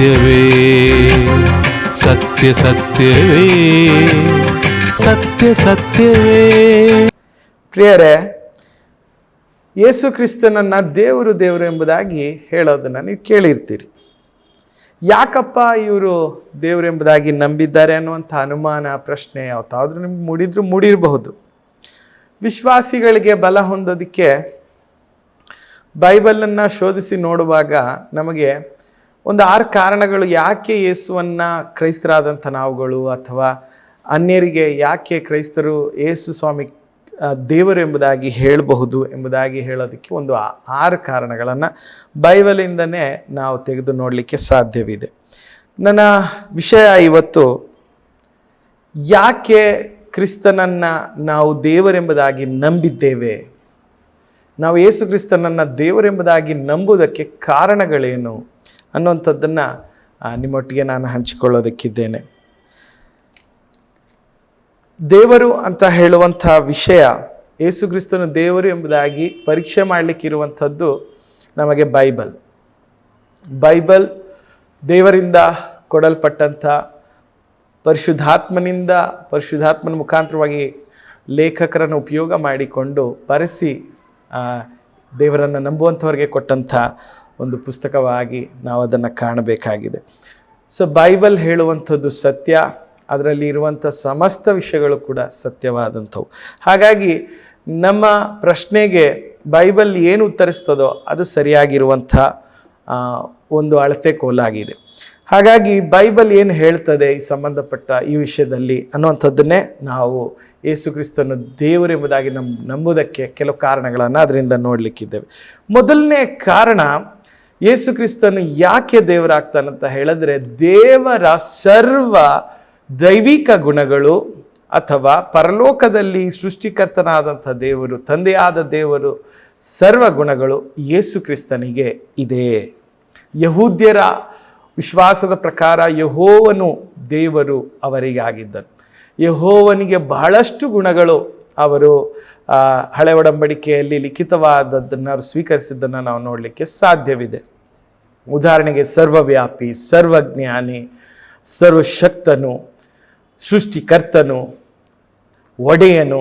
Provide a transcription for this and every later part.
ಸತ್ಯವೇ, ಸತ್ಯ ಸತ್ಯವೇ ಸತ್ಯ ಸತ್ಯವೇ. ಪ್ರಿಯರೇ ಯೇಸು ಕ್ರಿಸ್ತನನ್ನು ದೇವರು ದೇವರು ಎಂಬುದಾಗಿ ಹೇಳೋದನ್ನು ನೀವು ಕೇಳಿರ್ತೀರಿ. ಯಾಕಪ್ಪ ಇವರು ದೇವರು ಎಂಬುದಾಗಿ ನಂಬಿದ್ದಾರೆ ಅನ್ನುವಂಥ ಅನುಮಾನ, ಪ್ರಶ್ನೆ ಯಾವತ್ತಾದ್ರೂ ನಿಮ್ಗೆ ಮೂಡಿದ್ರು ಮೂಡಿರಬಹುದು. ವಿಶ್ವಾಸಿಗಳಿಗೆ ಬಲ ಹೊಂದೋದಕ್ಕೆ ಬೈಬಲನ್ನು ಶೋಧಿಸಿ ನೋಡುವಾಗ ನಮಗೆ ಒಂದು ಆರು ಕಾರಣಗಳು ಯಾಕೆ ಯೇಸುವನ್ನು ಕ್ರೈಸ್ತರಾದಂಥ ನಾವುಗಳು ಅಥವಾ ಅನ್ಯರಿಗೆ ಯಾಕೆ ಕ್ರೈಸ್ತರು ಯೇಸು ಸ್ವಾಮಿ ದೇವರು ಎಂಬುದಾಗಿ ಹೇಳಬಹುದು ಎಂಬುದಾಗಿ ಹೇಳೋದಕ್ಕೆ ಒಂದು ಆರು ಕಾರಣಗಳನ್ನು ಬೈಬಲಿಂದನೇ ನಾವು ತೆಗೆದು ನೋಡಲಿಕ್ಕೆ ಸಾಧ್ಯವಿದೆ. ನನ್ನ ವಿಷಯ ಇವತ್ತು, ಯಾಕೆ ಕ್ರಿಸ್ತನನ್ನು ನಾವು ದೇವರೆಂಬುದಾಗಿ ನಂಬಿದ್ದೇವೆ? ನಾವು ಯೇಸು ಕ್ರಿಸ್ತನನ್ನು ದೇವರೆಂಬುದಾಗಿ ನಂಬುವುದಕ್ಕೆ ಕಾರಣಗಳೇನು? ಅನ್ನುವಂಥದ್ದನ್ನು ನಿಮ್ಮೊಟ್ಟಿಗೆ ನಾನು ಹಂಚಿಕೊಳ್ಳೋದಕ್ಕಿದ್ದೇನೆ. ದೇವರು ಅಂತ ಹೇಳುವಂಥ ವಿಷಯ ಯೇಸುಕ್ರಿಸ್ತನು ದೇವರು ಎಂಬುದಾಗಿ ಪರೀಕ್ಷೆ ಮಾಡಲಿಕ್ಕಿರುವಂಥದ್ದು ನಮಗೆ ಬೈಬಲ್. ಬೈಬಲ್ ದೇವರಿಂದ ಕೊಡಲ್ಪಟ್ಟಂಥ ಪರಿಶುದ್ಧಾತ್ಮನಿಂದ, ಪರಿಶುದ್ಧಾತ್ಮನ ಮುಖಾಂತರವಾಗಿ ಲೇಖಕರನ್ನು ಉಪಯೋಗ ಮಾಡಿಕೊಂಡು ಬರೆಸಿ ದೇವರನ್ನು ನಂಬುವಂಥವರಿಗೆ ಕೊಟ್ಟಂಥ ಒಂದು ಪುಸ್ತಕವಾಗಿ ನಾವು ಅದನ್ನು ಕಾಣಬೇಕಾಗಿದೆ. ಸೊ ಬೈಬಲ್ ಹೇಳುವಂಥದ್ದು ಸತ್ಯ, ಅದರಲ್ಲಿ ಇರುವಂಥ ಸಮಸ್ತ ವಿಷಯಗಳು ಕೂಡ ಸತ್ಯವಾದಂಥವು. ಹಾಗಾಗಿ ನಮ್ಮ ಪ್ರಶ್ನೆಗೆ ಬೈಬಲ್ ಏನು ಉತ್ತರಿಸ್ತದೋ ಅದು ಸರಿಯಾಗಿರುವಂಥ ಒಂದು ಅಳತೆ ಕೋಲಾಗಿದೆ. ಹಾಗಾಗಿ ಬೈಬಲ್ ಏನು ಹೇಳ್ತದೆ ಈ ಸಂಬಂಧಪಟ್ಟ ಈ ವಿಷಯದಲ್ಲಿ ಅನ್ನುವಂಥದ್ದನ್ನೇ ನಾವು ಯೇಸು ಕ್ರಿಸ್ತನು ದೇವರೆಂಬುದಾಗಿ ನಮ್ಮ ನಂಬುವುದಕ್ಕೆ ಕೆಲವು ಕಾರಣಗಳನ್ನು ಅದರಿಂದ ನೋಡಲಿಕ್ಕಿದ್ದೇವೆ. ಮೊದಲನೇ ಕಾರಣ ಯೇಸು ಕ್ರಿಸ್ತನು ಯಾಕೆ ದೇವರಾಗ್ತಾನಂತ ಹೇಳಿದ್ರೆ ದೇವರ ಸರ್ವ ದೈವಿಕ ಗುಣಗಳು ಅಥವಾ ಪರಲೋಕದಲ್ಲಿ ಸೃಷ್ಟಿಕರ್ತನಾದಂಥ ದೇವರು, ತಂದೆಯಾದ ದೇವರು ಸರ್ವ ಗುಣಗಳು ಯೇಸು ಕ್ರಿಸ್ತನಿಗೆ ಇದೆ. ಯಹೂದ್ಯರ ವಿಶ್ವಾಸದ ಪ್ರಕಾರ ಯಹೋವನು ದೇವರು ಅವರಿಗಾಗಿದ್ದನು ಯಹೋವನಿಗೆ ಬಹಳಷ್ಟು ಗುಣಗಳು ಅವರು ಹಳೆ ಒಡಂಬಡಿಕೆಯಲ್ಲಿ ಲಿಖಿತವಾದದ್ದನ್ನು ಸ್ವೀಕರಿಸಿದ್ದನ್ನು ನಾವು ನೋಡಲಿಕ್ಕೆ ಸಾಧ್ಯವಿದೆ. ಉದಾಹರಣೆಗೆ ಸರ್ವವ್ಯಾಪಿ, ಸರ್ವಜ್ಞಾನಿ, ಸರ್ವಶಕ್ತನು, ಸೃಷ್ಟಿಕರ್ತನು, ಒಡೆಯನು,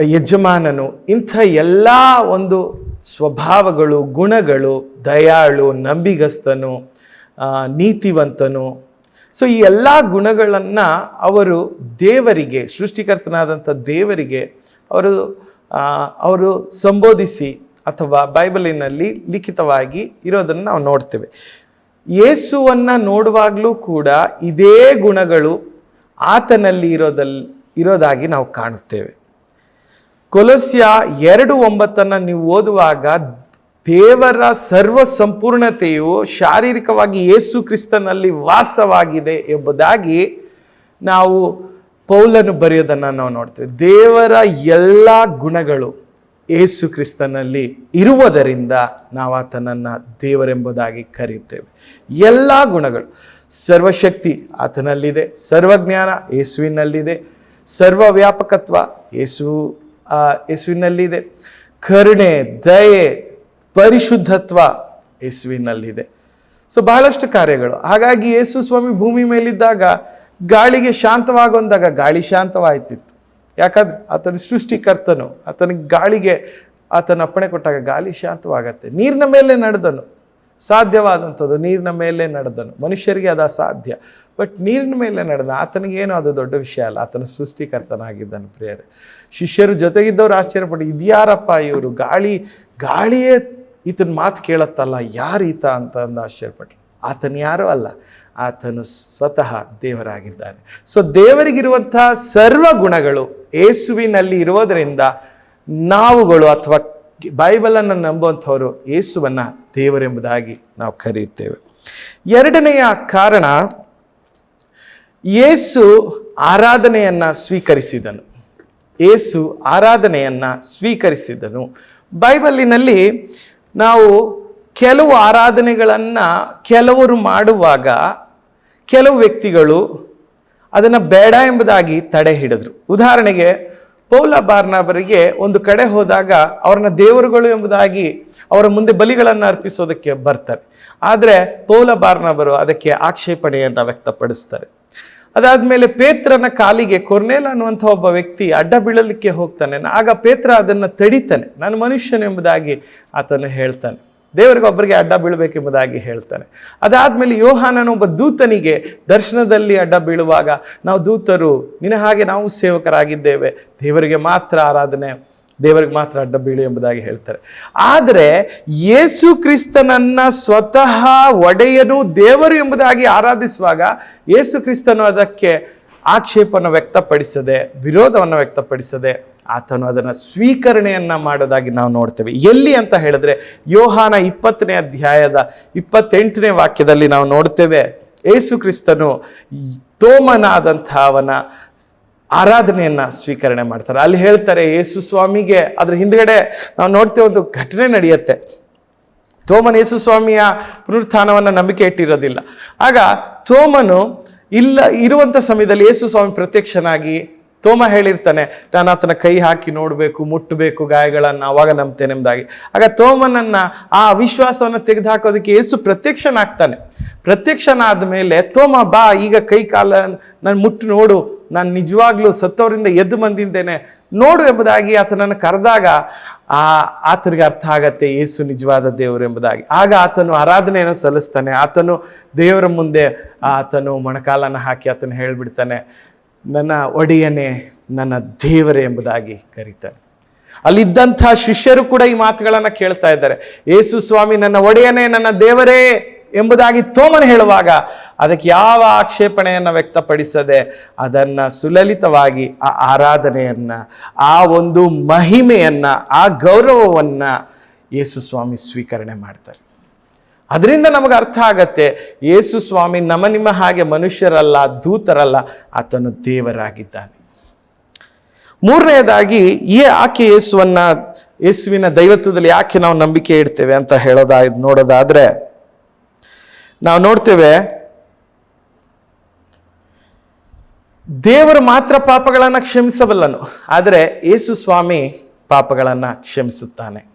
ಯಜಮಾನನು, ಇಂಥ ಎಲ್ಲ ಒಂದು ಸ್ವಭಾವಗಳು, ಗುಣಗಳು, ದಯಾಳು, ನಂಬಿಗಸ್ತನು ನೀತಿವಂತನು. ಸೊ ಈ ಎಲ್ಲ ಗುಣಗಳನ್ನು ಅವರು ದೇವರಿಗೆ, ಸೃಷ್ಟಿಕರ್ತನಾದಂಥ ದೇವರಿಗೆ ಅವರು ಅವರು ಸಂಬೋಧಿಸಿ ಅಥವಾ ಬೈಬಲಿನಲ್ಲಿ ಲಿಖಿತವಾಗಿ ಇರೋದನ್ನು ನಾವು ನೋಡ್ತೇವೆ. ಯೇಸುವನ್ನು ನೋಡುವಾಗಲೂ ಕೂಡ ಇದೇ ಗುಣಗಳು ಆತನಲ್ಲಿ ಇರೋದಲ್ಲಿ ಇರೋದಾಗಿ ನಾವು ಕಾಣುತ್ತೇವೆ. ಕೊಲಸ್ಯ ಎರಡು ಒಂಬತ್ತನ್ನು ನೀವು ಓದುವಾಗ ದೇವರ ಸರ್ವ ಸಂಪೂರ್ಣತೆಯು ಶಾರೀರಿಕವಾಗಿ ಯೇಸು ಕ್ರಿಸ್ತನಲ್ಲಿ ವಾಸವಾಗಿದೆ ಎಂಬುದಾಗಿ ನಾವು ಪೌಲನು ಬರೆಯೋದನ್ನು ನಾವು ನೋಡ್ತೇವೆ. ದೇವರ ಎಲ್ಲ ಗುಣಗಳು ಏಸು ಕ್ರಿಸ್ತನಲ್ಲಿ ಇರುವುದರಿಂದ ನಾವು ಆತನನ್ನು ದೇವರೆಂಬುದಾಗಿ ಕರೆಯುತ್ತೇವೆ. ಎಲ್ಲ ಗುಣಗಳು. ಸರ್ವಶಕ್ತಿ ಆತನಲ್ಲಿದೆ, ಸರ್ವಜ್ಞಾನ ಯೇಸುವಿನಲ್ಲಿದೆ ಸರ್ವ ವ್ಯಾಪಕತ್ವ ಯೇಸು ಯೇಸುವಿನಲ್ಲಿದೆ, ಕರುಣೆ, ದಯೆ, ಪರಿಶುದ್ಧತ್ವ ಯೇಸುವಿನಲ್ಲಿದೆ. ಸೊ, ಬಹಳಷ್ಟು ಕಾರ್ಯಗಳು. ಹಾಗಾಗಿ ಯೇಸು ಸ್ವಾಮಿ ಭೂಮಿ ಮೇಲಿದ್ದಾಗ ಗಾಳಿಗೆ ಶಾಂತವಾಗೊಂದಾಗ ಗಾಳಿ ಶಾಂತವಾಯ್ತಿತ್ತು. ಯಾಕಂದ್ರೆ ಆತನ ಸೃಷ್ಟಿಕರ್ತನು ಆತನ ಗಾಳಿಗೆ ಆತನ ಅಪ್ಪಣೆ ಕೊಟ್ಟಾಗ ಗಾಳಿ ಶಾಂತವಾಗತ್ತೆ. ನೀರಿನ ಮೇಲೆ ನಡೆದನು, ಸಾಧ್ಯವಾದಂಥದ್ದು ನೀರಿನ ಮೇಲೆ ನಡೆದನು. ಮನುಷ್ಯರಿಗೆ ಅದು ಅಸಾಧ್ಯ. ಬಟ್ ನೀರಿನ ಮೇಲೆ ನಡೆದ ಆತನಿಗೇನು ಅದು ದೊಡ್ಡ ವಿಷಯ ಅಲ್ಲ. ಆತನ ಸೃಷ್ಟಿಕರ್ತನಾಗಿದ್ದನು ಪ್ರಿಯರೇ. ಶಿಷ್ಯರು ಜೊತೆಗಿದ್ದವ್ರು ಆಶ್ಚರ್ಯಪಟ್ಟು, ಇದ್ಯಾರಪ್ಪ ಇವರು? ಗಾಳಿ, ಗಾಳಿಯೇ ಈತನ ಮಾತು ಕೇಳತ್ತಲ್ಲ, ಯಾರು ಈತ ಅಂತ ಅಂದು ಆಶ್ಚರ್ಯಪಟ್ಟರು ಆತನ ಯಾರೂ ಅಲ್ಲ. ಆತನು ಸ್ವತಃ ದೇವರಾಗಿದ್ದಾನೆ. ಸೊ ದೇವರಿಗಿರುವಂತಹ ಸರ್ವ ಗುಣಗಳು ಏಸುವಿನಲ್ಲಿ ಇರೋದರಿಂದ ನಾವುಗಳು ಅಥವಾ ಬೈಬಲನ್ನು ನಂಬುವಂಥವರು ಏಸುವನ್ನು ದೇವರೆಂಬುದಾಗಿ ನಾವು ಕರೆಯುತ್ತೇವೆ. ಎರಡನೆಯ ಕಾರಣ ಏಸು ಆರಾಧನೆಯನ್ನು ಸ್ವೀಕರಿಸಿದನು. ಏಸು ಆರಾಧನೆಯನ್ನು ಸ್ವೀಕರಿಸಿದನು. ಬೈಬಲಿನಲ್ಲಿ ನಾವು ಕೆಲವು ಆರಾಧನೆಗಳನ್ನು ಕೆಲವರು ಮಾಡುವಾಗ ಕೆಲವು ವ್ಯಕ್ತಿಗಳು ಅದನ್ನು ಬೇಡ ಎಂಬುದಾಗಿ ತಡೆ ಹಿಡಿದ್ರು. ಉದಾಹರಣೆಗೆ, ಪೌಲ ಬಾರ್ನಾಬರಿಗೆ ಒಂದು ಕಡೆ ಹೋದಾಗ ಅವ್ರನ್ನ ದೇವರುಗಳು ಎಂಬುದಾಗಿ ಅವರ ಮುಂದೆ ಬಲಿಗಳನ್ನು ಅರ್ಪಿಸೋದಕ್ಕೆ ಬರ್ತಾರೆ. ಆದರೆ ಪೌಲ ಬಾರ್ನಾಬರು ಅದಕ್ಕೆ ಆಕ್ಷೇಪಣೆಯನ್ನು ವ್ಯಕ್ತಪಡಿಸ್ತಾರೆ. ಅದಾದ್ಮೇಲೆ ಪೇತ್ರನ ಕಾಲಿಗೆ ಕೊರ್ನೇಲ ಅನ್ನುವಂಥ ಒಬ್ಬ ವ್ಯಕ್ತಿ ಅಡ್ಡ ಬೀಳಲಿಕ್ಕೆ ಹೋಗ್ತಾನೆ. ಆಗ ಪೇತ್ರ ಅದನ್ನು ತಡಿತಾನೆ. ನಾನು ಮನುಷ್ಯನೆಂಬುದಾಗಿ ಆತನು ಹೇಳ್ತಾನೆ. ದೇವರಿಗೆ ಒಬ್ಬರಿಗೆ ಅಡ್ಡ ಬೀಳಬೇಕೆಂಬುದಾಗಿ ಹೇಳ್ತಾನೆ. ಅದಾದಮೇಲೆ ಯೋಹಾನನು ಒಬ್ಬ ದೂತನಿಗೆ ದರ್ಶನದಲ್ಲಿ ಅಡ್ಡ ಬೀಳುವಾಗ ನಾವು ದೂತರು, ನಿನ್ನ ಹಾಗೆ ನಾವು ಸೇವಕರಾಗಿದ್ದೇವೆ. ದೇವರಿಗೆ ಮಾತ್ರ ಆರಾಧನೆ, ದೇವರಿಗೆ ಮಾತ್ರ ಅಡ್ಡ ಬೀಳು ಎಂಬುದಾಗಿ ಹೇಳ್ತಾರೆ. ಆದರೆ ಯೇಸು ಕ್ರಿಸ್ತನನ್ನ ಸ್ವತಃ ಒಡೆಯನು, ದೇವರು ಎಂಬುದಾಗಿ ಆರಾಧಿಸುವಾಗ ಯೇಸು ಕ್ರಿಸ್ತನು ಅದಕ್ಕೆ ಆಕ್ಷೇಪವನ್ನು ವ್ಯಕ್ತಪಡಿಸದೆ, ವಿರೋಧವನ್ನು ವ್ಯಕ್ತಪಡಿಸದೆ ಆತನು ಅದನ್ನು ಸ್ವೀಕರಣೆಯನ್ನು ಮಾಡೋದಾಗಿ ನಾವು ನೋಡ್ತೇವೆ. ಎಲ್ಲಿ ಅಂತ ಹೇಳಿದ್ರೆ ಯೋಹಾನ ಇಪ್ಪತ್ತನೇ ಅಧ್ಯಾಯದ ಇಪ್ಪತ್ತೆಂಟನೇ ವಾಕ್ಯದಲ್ಲಿ ನಾವು ನೋಡ್ತೇವೆ ಯೇಸು ಕ್ರಿಸ್ತನು ತೋಮನಾದಂಥ ಅವನ ಆರಾಧನೆಯನ್ನು ಸ್ವೀಕರಣೆ ಮಾಡ್ತಾರೆ. ಅಲ್ಲಿ ಹೇಳ್ತಾರೆ ಯೇಸು ಸ್ವಾಮಿಗೆ, ಅದ್ರ ಹಿಂದ್ಗಡೆ ನಾವು ನೋಡ್ತೇವೆ ಒಂದು ಘಟನೆ ನಡೆಯುತ್ತೆ. ತೋಮನ ಯೇಸು ಸ್ವಾಮಿಯ ಪುನರುತ್ಥಾನವನ್ನು ನಂಬಿಕೆ ಇಟ್ಟಿರೋದಿಲ್ಲ. ಆಗ ತೋಮನು ಇಲ್ಲ ಇರುವಂಥ ಸಮಯದಲ್ಲಿ ಯೇಸು ಸ್ವಾಮಿ ಪ್ರತ್ಯಕ್ಷನಾಗಿ ತೋಮ ಹೇಳಿರ್ತಾನೆ, ನಾನು ಆತನ ಕೈ ಹಾಕಿ ನೋಡಬೇಕು, ಮುಟ್ಟಬೇಕು ಗಾಯಗಳನ್ನು ಅವಾಗ ನಂಬ್ತೇನೆ ಎಂಬುದಾಗಿ ಆಗ ತೋಮನನ್ನು ಆ ಅವಿಶ್ವಾಸವನ್ನು ತೆಗೆದುಹಾಕೋದಕ್ಕೆ ಯೇಸು ಪ್ರತ್ಯಕ್ಷನಾಗ್ತಾನೆ. ಪ್ರತ್ಯಕ್ಷನಾದ ಮೇಲೆ, ತೋಮ, ಬಾ, ಈಗ ಕೈ ಕಾಲ ನಾನು ಮುಟ್ಟು ನೋಡು. ನಾನು ನಿಜವಾಗ್ಲೂ ಸತ್ತವರಿಂದ ಎದ್ದು ಬಂದಿದ್ದೇನೆ. ನೋಡು ಎಂಬುದಾಗಿ ಆತನನ್ನು ಕರೆದಾಗ, ಆ ಆತನಿಗೆ ಅರ್ಥ ಆಗತ್ತೆ, ಯೇಸು ನಿಜವಾದ ದೇವರು ಎಂಬುದಾಗಿ. ಆಗ ಆತನು ಆರಾಧನೆಯನ್ನು ಸಲ್ಲಿಸ್ತಾನೆ. ಆತನು ದೇವರ ಮುಂದೆ ಆತನು ಮೊಣಕಾಲನ್ನು ಹಾಕಿ ಆತನು ಹೇಳಿಬಿಡ್ತಾನೆ. ನನ್ನ ಒಡೆಯನೇ ನನ್ನ ದೇವರೇ ಎಂಬುದಾಗಿ ಕರೀತಾರೆ. ಅಲ್ಲಿದ್ದಂಥ ಶಿಷ್ಯರು ಕೂಡ ಈ ಮಾತುಗಳನ್ನು ಕೇಳ್ತಾ ಇದ್ದಾರೆ. ಯೇಸು ಸ್ವಾಮಿ, ನನ್ನ ಒಡೆಯನೇ, ನನ್ನ ದೇವರೇ ಎಂಬುದಾಗಿ ತೋಮನ ಹೇಳುವಾಗ ಅದಕ್ಕೆ ಯಾವ ಆಕ್ಷೇಪಣೆಯನ್ನು ವ್ಯಕ್ತಪಡಿಸದೆ ಅದನ್ನು ಸುಲಲಿತವಾಗಿ ಆ ಆರಾಧನೆಯನ್ನು, ಆ ಒಂದು ಮಹಿಮೆಯನ್ನು, ಆ ಗೌರವವನ್ನು ಯೇಸು ಸ್ವಾಮಿ ಸ್ವೀಕರಣೆ ಮಾಡ್ತಾರೆ. ಅದರಿಂದ ನಮಗೆ ಅರ್ಥ ಆಗತ್ತೆ, ಯೇಸು ಸ್ವಾಮಿ ನಮ್ಮ ನಿಮ್ಮ ಹಾಗೆ ಮನುಷ್ಯರಲ್ಲ, ದೂತರಲ್ಲ, ಆತನು ದೇವರಾಗಿದ್ದಾನೆ. ಮೂರನೆಯದಾಗಿ ಈ ಆಕೆ ಯೇಸುವನ್ನ, ಯೇಸುವಿನ ದೈವತ್ವದಲ್ಲಿ ಯಾಕೆ ನಾವು ನಂಬಿಕೆ ಇಡ್ತೇವೆ ಅಂತ ಹೇಳೋದಾ, ನೋಡೋದಾದ್ರೆ, ನಾವು ನೋಡ್ತೇವೆ, ದೇವರು ಮಾತ್ರ ಪಾಪಗಳನ್ನು ಕ್ಷಮಿಸಬಲ್ಲನು, ಆದರೆ ಯೇಸು ಸ್ವಾಮಿ ಪಾಪಗಳನ್ನು ಕ್ಷಮಿಸುತ್ತಾನೆ.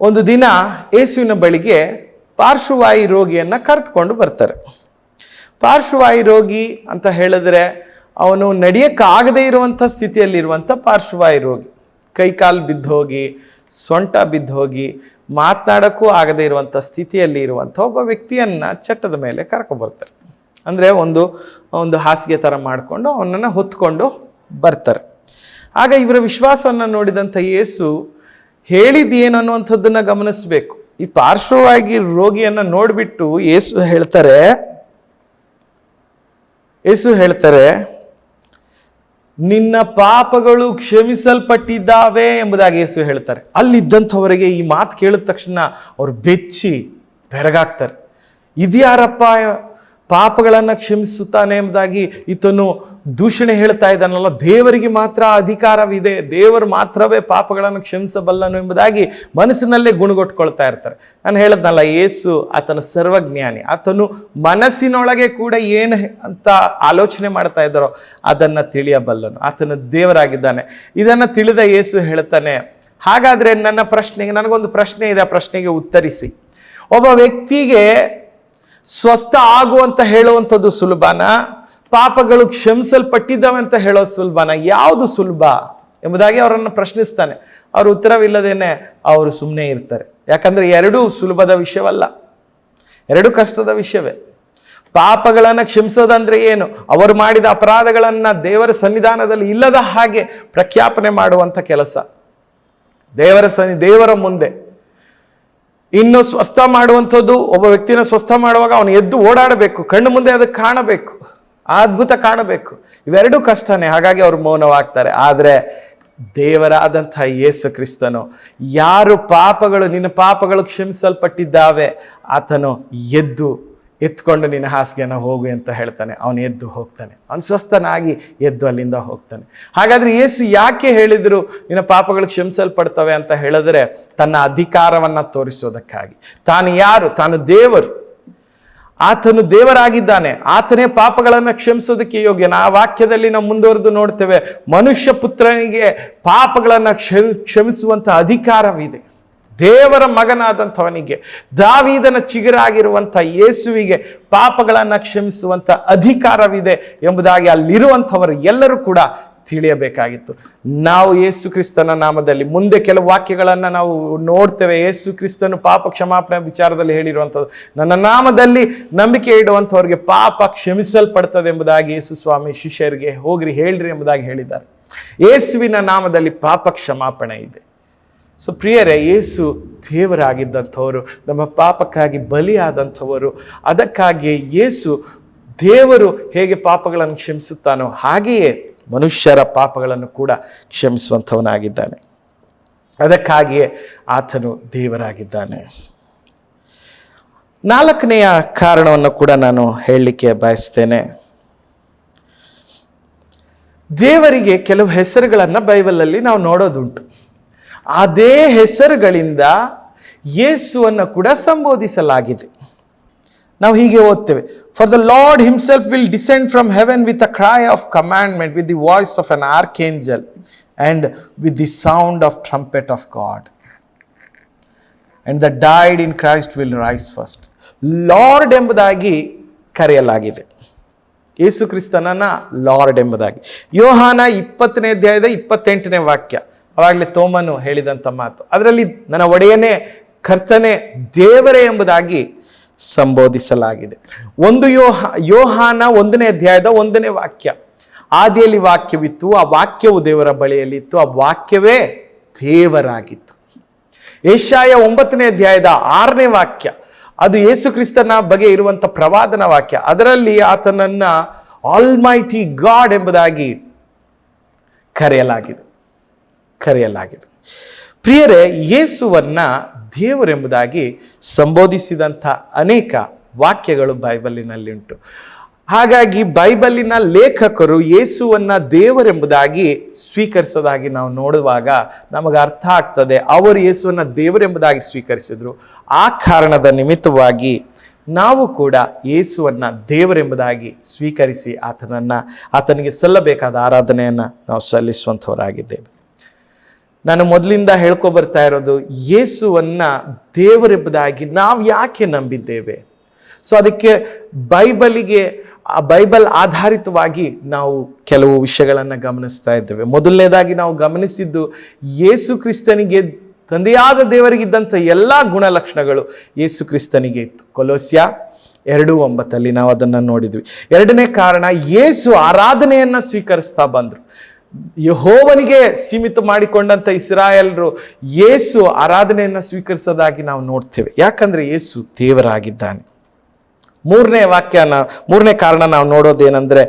ಒಂದು ದಿನ ಯೇಸುವಿನ ಬಳಿಗೆ ಪಾರ್ಶ್ವವಾಯು ರೋಗಿಯನ್ನು ಕರೆದುಕೊಂಡು ಬರ್ತಾರೆ. ಪಾರ್ಶ್ವವಾಯು ರೋಗಿ ಅಂತ ಹೇಳಿದ್ರೆ ಅವನು ನಡೆಯೋಕ್ಕಾಗದೇ ಇರುವಂಥ ಸ್ಥಿತಿಯಲ್ಲಿರುವಂಥ ಪಾರ್ಶ್ವವಾಯು ರೋಗಿ. ಕೈಕಾಲು ಬಿದ್ದೋಗಿ, ಸೊಂಟ ಬಿದ್ದೋಗಿ, ಮಾತನಾಡೋಕ್ಕೂ ಆಗದೇ ಇರುವಂಥ ಸ್ಥಿತಿಯಲ್ಲಿ ಇರುವಂಥ ಒಬ್ಬ ವ್ಯಕ್ತಿಯನ್ನು ಚಟ್ಟದ ಮೇಲೆ ಕರ್ಕೊಬರ್ತಾರೆ ಅಂದರೆ ಒಂದು ಒಂದು ಹಾಸಿಗೆ ಥರ ಮಾಡಿಕೊಂಡು ಅವನನ್ನು ಹೊತ್ಕೊಂಡು ಬರ್ತಾರೆ. ಆಗ ಇವರ ವಿಶ್ವಾಸವನ್ನು ನೋಡಿದಂಥ ಯೇಸು ಹೇಳಿದ್ದೇನು ಅನ್ನುವಂಥದ್ದನ್ನು ಗಮನಿಸಬೇಕು. ಈ ಪಾರ್ಶ್ವವಾಗಿ ರೋಗಿಯನ್ನು ನೋಡಿಬಿಟ್ಟು ಏಸು ಹೇಳ್ತಾರೆ ಏಸು ಹೇಳ್ತಾರೆ, ನಿನ್ನ ಪಾಪಗಳು ಕ್ಷಮಿಸಲ್ಪಟ್ಟಿದ್ದಾವೆ ಎಂಬುದಾಗಿ ಯೇಸು ಹೇಳ್ತಾರೆ. ಅಲ್ಲಿದ್ದಂಥವರಿಗೆ ಈ ಮಾತು ಕೇಳಿದ ತಕ್ಷಣ ಅವ್ರು ಬೆಚ್ಚಿ ಬೆರಗಾಗ್ತಾರೆ. ಇದ್ಯಾರಪ್ಪ ಪಾಪಗಳನ್ನು ಕ್ಷಮಿಸುತ್ತಾನೆ ಎಂಬುದಾಗಿ ಈತನು ದೂಷಣೆ ಹೇಳ್ತಾ ಇದ್ದಾನಲ್ಲ, ದೇವರಿಗೆ ಮಾತ್ರ ಅಧಿಕಾರವಿದೆ, ದೇವರು ಮಾತ್ರವೇ ಪಾಪಗಳನ್ನು ಕ್ಷಮಿಸಬಲ್ಲನು ಎಂಬುದಾಗಿ ಮನಸ್ಸಿನಲ್ಲೇ ಗುಣಗೊಟ್ಕೊಳ್ತಾ ಇರ್ತಾರೆ. ನಾನು ಹೇಳದ್ನಲ್ಲ, ಏಸು ಆತನ ಸರ್ವಜ್ಞಾನಿ, ಆತನು ಮನಸ್ಸಿನೊಳಗೆ ಕೂಡ ಏನು ಅಂತ ಆಲೋಚನೆ ಮಾಡ್ತಾ ಇದ್ದಾರೋ ಅದನ್ನು ತಿಳಿಯಬಲ್ಲನು, ಆತನು ದೇವರಾಗಿದ್ದಾನೆ. ಇದನ್ನು ತಿಳಿದ ಏಸು ಹೇಳ್ತಾನೆ, ಹಾಗಾದರೆ ನನ್ನ ಪ್ರಶ್ನೆಗೆ, ನನಗೊಂದು ಪ್ರಶ್ನೆ ಇದೆ, ಆ ಪ್ರಶ್ನೆಗೆ ಉತ್ತರಿಸಿ. ಒಬ್ಬ ವ್ಯಕ್ತಿಗೆ ಸ್ವಸ್ಥ ಆಗು ಅಂತ ಹೇಳುವಂಥದ್ದು ಸುಲಭನ? ಪಾಪಗಳು ಕ್ಷಮಿಸಲ್ಪಟ್ಟಿದ್ದಾವೆ ಅಂತ ಹೇಳೋದು ಸುಲಭನ? ಯಾವುದು ಸುಲಭ? ಎಂಬುದಾಗಿ ಅವರನ್ನು ಪ್ರಶ್ನಿಸ್ತಾನೆ. ಅವ್ರ ಉತ್ತರವಿಲ್ಲದೇನೆ ಅವರು ಸುಮ್ಮನೆ ಇರ್ತಾರೆ. ಯಾಕಂದರೆ ಎರಡೂ ಸುಲಭದ ವಿಷಯವಲ್ಲ. ಎರಡು ಕಷ್ಟದ ವಿಷಯವೇ. ಪಾಪಗಳನ್ನು ಕ್ಷಮಿಸೋದಂದರೆ ಏನು? ಅವರು ಮಾಡಿದ ಅಪರಾಧಗಳನ್ನು ದೇವರ ಸನ್ನಿಧಾನದಲ್ಲಿ ಇಲ್ಲದ ಹಾಗೆ ಪ್ರಖ್ಯಾಪನೆ ಮಾಡುವಂಥ ಕೆಲಸ. ದೇವರ ಸನ್ನಿ ದೇವರ ಮುಂದೆ. ಇನ್ನು ಸ್ವಸ್ಥ ಮಾಡುವಂಥದ್ದು, ಒಬ್ಬ ವ್ಯಕ್ತಿನ ಸ್ವಸ್ಥ ಮಾಡುವಾಗ ಅವನು ಎದ್ದು ಓಡಾಡಬೇಕು, ಕಣ್ಣು ಮುಂದೆ ಅದಕ್ಕೆ ಕಾಣಬೇಕು, ಅದ್ಭುತ ಕಾಣಬೇಕು. ಇವೆರಡೂ ಕಷ್ಟನೇ, ಹಾಗಾಗಿ ಅವರು ಮೌನವಾಗ್ತಾರೆ. ಆದರೆ ದೇವರಾದಂಥ ಯೇಸು ಕ್ರಿಸ್ತನು ಯಾರು ಪಾಪಗಳು, ನಿನ್ನ ಪಾಪಗಳು ಕ್ಷಮಿಸಲ್ಪಟ್ಟಿದ್ದಾವೆ, ಆತನು ಎದ್ದು ಎತ್ಕೊಂಡು ನಿನ್ನ ಹಾಸಿಗೆನ ಹೋಗು ಅಂತ ಹೇಳ್ತಾನೆ. ಅವನು ಎದ್ದು ಹೋಗ್ತಾನೆ. ಅವನು ಸ್ವಸ್ಥನಾಗಿ ಎದ್ದು ಅಲ್ಲಿಂದ ಹೋಗ್ತಾನೆ. ಹಾಗಾದರೆ ಯೇಸು ಯಾಕೆ ಹೇಳಿದರು, ನಿನ್ನ ಪಾಪಗಳು ಕ್ಷಮಿಸಲ್ಪಡ್ತವೆ ಅಂತ ಹೇಳಿದ್ರೆ ತನ್ನ ಅಧಿಕಾರವನ್ನು ತೋರಿಸೋದಕ್ಕಾಗಿ. ತಾನು ಯಾರು? ತಾನು ದೇವರು. ಆತನು ದೇವರಾಗಿದ್ದಾನೆ. ಆತನೇ ಪಾಪಗಳನ್ನು ಕ್ಷಮಿಸೋದಕ್ಕೆ ಯೋಗ್ಯನ ಆ ವಾಕ್ಯದಲ್ಲಿ ನಾವು ಮುಂದುವರೆದು ನೋಡ್ತೇವೆ, ಮನುಷ್ಯ ಪುತ್ರನಿಗೆ ಪಾಪಗಳನ್ನು ಕ್ಷಮಿ ಕ್ಷಮಿಸುವಂಥ ಅಧಿಕಾರವಿದೆ. ದೇವರ ಮಗನಾದಂಥವನಿಗೆ, ದಾವೀದನ ಚಿಗುರಾಗಿರುವಂಥ ಯೇಸುವಿಗೆ ಪಾಪಗಳನ್ನು ಕ್ಷಮಿಸುವಂಥ ಅಧಿಕಾರವಿದೆ ಎಂಬುದಾಗಿ ಅಲ್ಲಿರುವಂಥವರು ಎಲ್ಲರೂ ಕೂಡ ತಿಳಿಯಬೇಕಾಗಿತ್ತು. ನಾವು ಯೇಸು ಕ್ರಿಸ್ತನ ನಾಮದಲ್ಲಿ ಮುಂದೆ ಕೆಲವು ವಾಕ್ಯಗಳನ್ನು ನಾವು ನೋಡ್ತೇವೆ. ಯೇಸು ಕ್ರಿಸ್ತನು ಪಾಪ ಕ್ಷಮಾಪಣೆ ವಿಚಾರದಲ್ಲಿ ಹೇಳಿರುವಂಥದ್ದು. ನನ್ನ ನಾಮದಲ್ಲಿ ನಂಬಿಕೆ ಇಡುವಂಥವ್ರಿಗೆ ಪಾಪ ಕ್ಷಮಿಸಲ್ಪಡ್ತದೆ ಎಂಬುದಾಗಿ ಯೇಸು ಸ್ವಾಮಿ ಶಿಷ್ಯರಿಗೆ ಹೋಗ್ರಿ, ಹೇಳ್ರಿ ಎಂಬುದಾಗಿ ಹೇಳಿದ್ದಾರೆ. ಯೇಸುವಿನ ನಾಮದಲ್ಲಿ ಪಾಪ ಕ್ಷಮಾಪಣೆ ಇದೆ. ಸೊ ಪ್ರಿಯರೇ, ಯೇಸು ದೇವರಾಗಿದ್ದಂಥವರು, ನಮ್ಮ ಪಾಪಕ್ಕಾಗಿ ಬಲಿಯಾದಂಥವರು ಅದಕ್ಕಾಗಿ ಯೇಸು ದೇವರು ಹೇಗೆ ಪಾಪಗಳನ್ನು ಕ್ಷಮಿಸುತ್ತಾನೋ ಹಾಗೆಯೇ ಮನುಷ್ಯರ ಪಾಪಗಳನ್ನು ಕೂಡ ಕ್ಷಮಿಸುವಂಥವನಾಗಿದ್ದಾನೆ. ಅದಕ್ಕಾಗಿಯೇ ಆತನು ದೇವರಾಗಿದ್ದಾನೆ. ನಾಲ್ಕನೆಯ ಕಾರಣವನ್ನು ಕೂಡ ನಾನು ಹೇಳಲಿಕ್ಕೆ ಬಯಸ್ತೇನೆ. ದೇವರಿಗೆ ಕೆಲವು ಹೆಸರುಗಳನ್ನು ಬೈಬಲಲ್ಲಿ ನಾವು ನೋಡೋದುಂಟು. ಅದೇ ಹೆಸರುಗಳಿಂದ ಯೇಸುವನ್ನು ಕೂಡ ಸಂಬೋಧಿಸಲಾಗಿದೆ. ನಾವು ಹೀಗೆ ಓದ್ತೇವೆ. For the Lord himself will descend from heaven with a cry of commandment with the voice of an archangel and with the sound of trumpet of God and the died in Christ will rise first Lord ಎಂಬುದಾಗಿ ಕರೆಯಲಾಗಿದೆ. ಯೇಸು ಕ್ರಿಸ್ತನನ್ನ lord ಎಂಬುದಾಗಿ. ಯೋಹಾನ ಇಪ್ಪತ್ತನೇ ಅಧ್ಯಾಯದ ಇಪ್ಪತ್ತೆಂಟನೇ ವಾಕ್ಯ. ಅವಾಗಲೇ ತೋಮನು ಹೇಳಿದಂಥ ಮಾತು. ಅದರಲ್ಲಿ ನನ್ನ ಒಡೆಯನೇ, ಕರ್ತನೆ ದೇವರೇ ಎಂಬುದಾಗಿ ಸಂಬೋಧಿಸಲಾಗಿದೆ. ಒಂದು ಯೋಹ, ಯೋಹಾನ ಒಂದನೇ ಅಧ್ಯಾಯದ ಒಂದನೇ ವಾಕ್ಯ. ಆದಿಯಲ್ಲಿ ವಾಕ್ಯವಿತ್ತು, ಆ ವಾಕ್ಯವು ದೇವರ ಬಳಿಯಲ್ಲಿತ್ತು ಆ ವಾಕ್ಯವೇ ದೇವರಾಗಿತ್ತು. ಏಷಾಯ ಒಂಬತ್ತನೇ ಅಧ್ಯಾಯದ ಆರನೇ ವಾಕ್ಯ. ಅದು ಯೇಸು ಕ್ರಿಸ್ತನ ಬಗ್ಗೆ ಇರುವಂಥ ಪ್ರವಾದನ ವಾಕ್ಯ. ಅದರಲ್ಲಿ ಆತನನ್ನ ಆಲ್ಮೈಟಿ ಗಾಡ್ ಎಂಬುದಾಗಿ ಕರೆಯಲಾಗಿದೆ. ಕರೆಯಲಾಗಿದೆ. ಪ್ರಿಯರೇ, ಯೇಸುವನ್ನ ದೇವರೆಂಬುದಾಗಿ ಸಂಬೋಧಿಸಿದಂಥ ಅನೇಕ ವಾಕ್ಯಗಳು ಬೈಬಲಿನಲ್ಲಿ ಉಂಟು ಹಾಗಾಗಿ ಬೈಬಲಿನ ಲೇಖಕರು ಯೇಸುವನ್ನ ದೇವರೆಂಬುದಾಗಿ ಸ್ವೀಕರಿಸೋದಾಗಿ ನಾವು ನೋಡುವಾಗ ನಮಗೆ ಅರ್ಥ ಆಗ್ತದೆ, ಅವರು ಯೇಸುವನ್ನ ದೇವರೆಂಬುದಾಗಿ ಸ್ವೀಕರಿಸಿದ್ರು. ಆ ಕಾರಣದ ನಿಮಿತ್ತವಾಗಿ ನಾವು ಕೂಡ ಯೇಸುವನ್ನ ದೇವರೆಂಬುದಾಗಿ ಸ್ವೀಕರಿಸಿ ಆತನನ್ನ, ಆತನಿಗೆ ಸಲ್ಲಬೇಕಾದ ಆರಾಧನೆಯನ್ನು ನಾವು ಸಲ್ಲಿಸುವಂಥವರಾಗಿದ್ದೇವೆ. ನಾನು ಮೊದಲಿಂದ ಹೇಳ್ಕೊ ಬರ್ತಾ ಇರೋದು, ಯೇಸುವನ್ನ ದೇವರೆಂಬುದಾಗಿ ನಾವು ಯಾಕೆ ನಂಬಿದ್ದೇವೆ? ಸೊ ಅದಕ್ಕೆ ಬೈಬಲಿಗೆ, ಆ ಬೈಬಲ್ ಆಧಾರಿತವಾಗಿ ನಾವು ಕೆಲವು ವಿಷಯಗಳನ್ನು ಗಮನಿಸ್ತಾ ಇದ್ದೇವೆ. ಮೊದಲನೇದಾಗಿ ನಾವು ಗಮನಿಸಿದ್ದು ಯೇಸು ಕ್ರಿಸ್ತನಿಗೆ ತಂದೆಯಾದ ದೇವರಿಗಿದ್ದಂಥ ಎಲ್ಲ ಗುಣಲಕ್ಷಣಗಳು ಯೇಸು ಕ್ರಿಸ್ತನಿಗೆ ಇತ್ತು. ಕೊಲೋಸ್ಯ ಎರಡು ಒಂಬತ್ತಲ್ಲಿ ನಾವು ಅದನ್ನು ನೋಡಿದ್ವಿ. ಎರಡನೇ ಕಾರಣ, ಯೇಸು ಆರಾಧನೆಯನ್ನು ಸ್ವೀಕರಿಸ್ತಾ ಬಂದರು. ಯಹೋವನಿಗೆ ಸೀಮಿತ ಮಾಡಿಕೊಂಡಂಥ ಇಸ್ರಾಯಲ್ರು ಯೇಸು ಆರಾಧನೆಯನ್ನು ಸ್ವೀಕರಿಸೋದಾಗಿ ನಾವು ನೋಡ್ತೇವೆ. ಯಾಕಂದ್ರೆ ಯೇಸು ದೇವರಾಗಿದ್ದಾನೆ. ಮೂರನೇ ವಾಕ್ಯನ, ಮೂರನೇ ಕಾರಣ ನಾವು ನೋಡೋದೇನೆಂದರೆ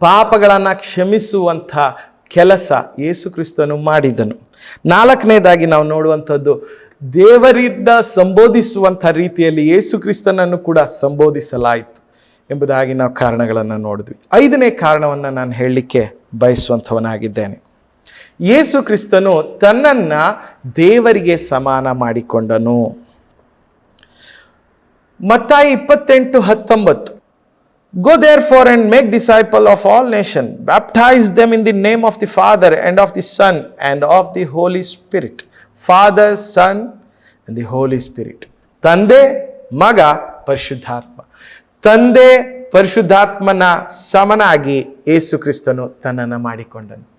ಪಾಪಗಳನ್ನು ಕ್ಷಮಿಸುವಂಥ ಕೆಲಸ ಯೇಸು ಕ್ರಿಸ್ತನು ಮಾಡಿದನು. ನಾಲ್ಕನೇದಾಗಿ ನಾವು ನೋಡುವಂಥದ್ದು ದೇವರಿಂದ ಸಂಬೋಧಿಸುವಂಥ ರೀತಿಯಲ್ಲಿ ಯೇಸು ಕ್ರಿಸ್ತನನ್ನು ಕೂಡ ಸಂಬೋಧಿಸಲಾಯಿತು ಎಂಬುದಾಗಿ ನಾವು ಕಾರಣಗಳನ್ನು ನೋಡಿದ್ವಿ. ಐದನೇ ಕಾರಣವನ್ನು ನಾನು ಹೇಳಲಿಕ್ಕೆ ಬಯಸುವಂಥವನಾಗಿದ್ದೇನೆ. ಯೇಸು ಕ್ರಿಸ್ತನು ತನ್ನನ್ನು ದೇವರಿಗೆ ಸಮಾನ ಮಾಡಿಕೊಂಡನು. ಮತ್ತಾಯಿ ಇಪ್ಪತ್ತೆಂಟು ಹತ್ತೊಂಬತ್ತು. Go there for and make disciple of all nation baptise them in the name of the Father and of the Son and of the Holy Spirit Father Son the Holy Spirit ತಂದೆ, ಮಗ, ಪರಿಶುದ್ಧಾತ್ಮ. ತಂದೆ ಪರಿಶುದ್ಧಾತ್ಮನ ಸಮನಾಗಿ ಏಸು ಕ್ರಿಸ್ತನು ತನ್ನನ್ನು ಮಾಡಿಕೊಂಡನು.